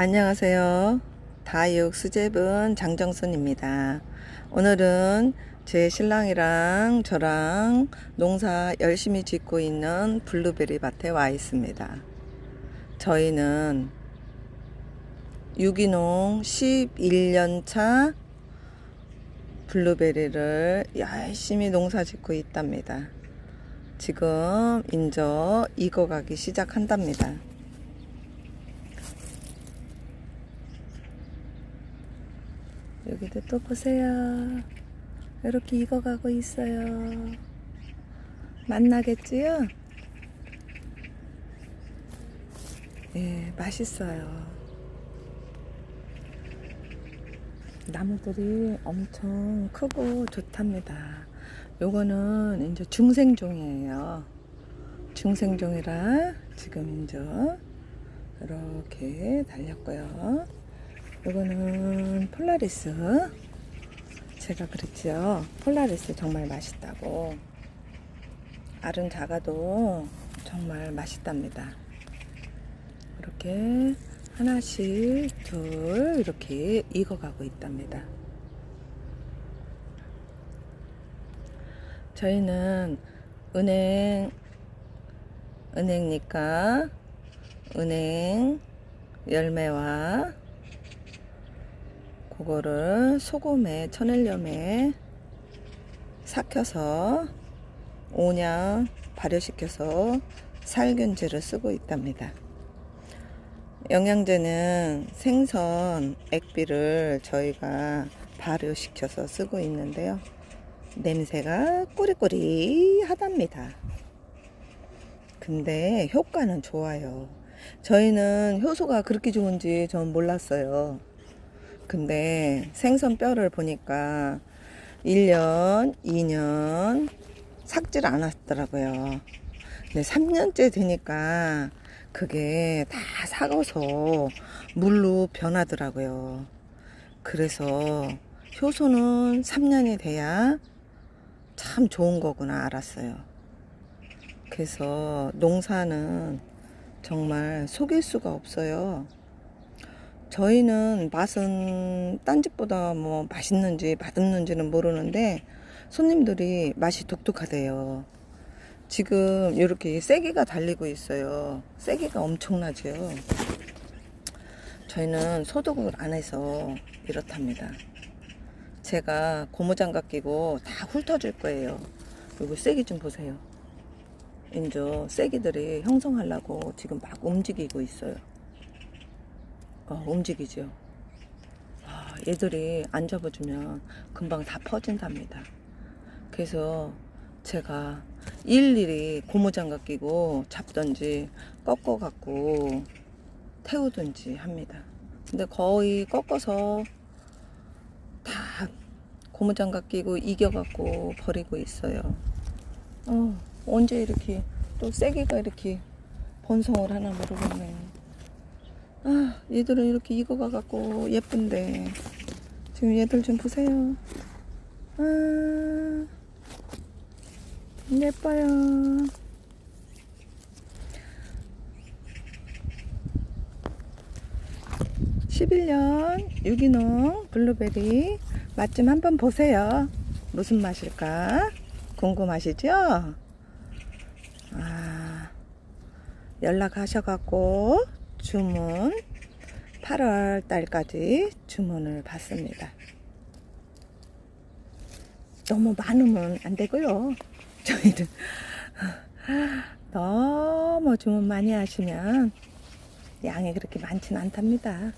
안녕하세요. 다육 수제분 장정순입니다. 오늘은 제 신랑이랑 저랑 농사 열심히 짓고 있는 블루베리 밭에 와 있습니다. 저희는 유기농 11년 차 블루베리를 열심히 농사 짓고 있답니다. 지금 인저 익어가기 시작한답니다. 여기도 또 보세요. 이렇게 익어가고 있어요. 맛나겠지요? 예, 맛있어요. 나무들이 엄청 크고 좋답니다. 요거는 이제 중생종이에요. 중생종이라 지금 이제 이렇게 달렸고요. 요거는 폴라리스. 제가 그랬죠. 폴라리스 정말 맛있다고. 알은 작아도 정말 맛있답니다. 이렇게 하나씩 둘 이렇게 익어가고 있답니다. 저희는 은행 은행니까 은행 열매와 그거를 소금에 천일염에 삭혀서 오냥 발효시켜서 살균제를 쓰고 있답니다. 영양제는 생선 액비를 저희가 발효시켜서 쓰고 있는데요. 냄새가 꾸리꾸리 하답니다. 근데 효과는 좋아요. 저희는 효소가 그렇게 좋은지 전 몰랐어요. 근데 생선 뼈를 보니까 1년, 2년 삭질 않았더라고요. 근데 3년째 되니까 그게 다 삭아서 물로 변하더라고요. 그래서 효소는 3년이 돼야 참 좋은 거구나 알았어요. 그래서 농사는 정말 속일 수가 없어요. 저희는 맛은 딴 집보다 뭐 맛있는지 맛없는지는 모르는데 손님들이 맛이 독특하대요. 지금 이렇게 세기가 달리고 있어요. 세기가 엄청나죠. 저희는 소독을 안 해서 이렇답니다. 제가 고무장갑 끼고 다 훑어줄 거예요. 그리고 세기 좀 보세요. 이제 세기들이 형성하려고 지금 막 움직이고 있어요. 어, 움직이죠. 아, 얘들이 안 잡아주면 금방 다 퍼진답니다. 그래서 제가 일일이 고무장갑 끼고 잡던지 꺾어갖고 태우든지 합니다. 근데 거의 꺾어서 다 고무장갑 끼고 이겨갖고 버리고 있어요. 어, 언제 이렇게 또 세게가 이렇게 번성을 하나 모르겠네. 아, 얘들은 이렇게 익어가갖고 예쁜데. 지금 얘들 좀 보세요. 아, 예뻐요. (11년) 유기농 블루베리 맛 좀 한번 보세요 무슨 맛일까 궁금하시죠 아 연락하셔갖고 주문 8월 달까지 주문을 받습니다 너무 많으면 안 되고요 저희는 너무 주문 많이 하시면 양이 그렇게 많진 않답니다.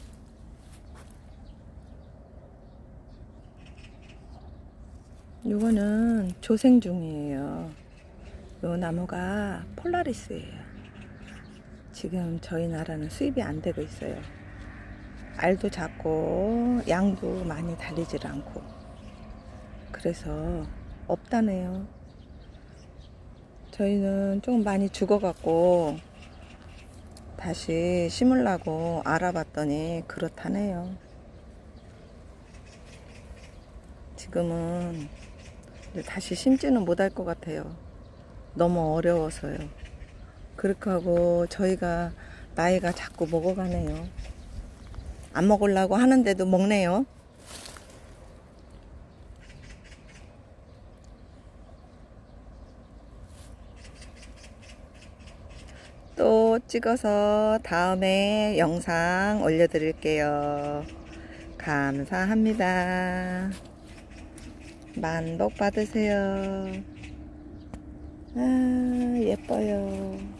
요거는 조생 중이에요. 요 나무가 폴라리스예요. 지금 저희 나라는 수입이 안 되고 있어요. 알도 작고 양도 많이 달리질 않고 그래서 없다네요. 저희는 조금 많이 죽어갖고 다시 심으려고 알아봤더니 그렇다네요. 지금은 다시 심지는 못할 것 같아요. 너무 어려워서요. 그렇게 하고 저희가 나이가 자꾸 먹어가네요. 안 먹으려고 하는데도 먹네요. 또 찍어서 다음에 영상 올려드릴게요. 감사합니다. 만복 받으세요. 아, 예뻐요.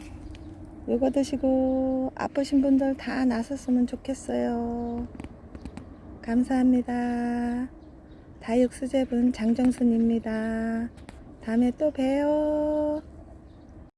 요거 드시고 아프신 분들 다 나섰으면 좋겠어요. 감사합니다. 다육수제분 장정순입니다. 다음에 또 봬요.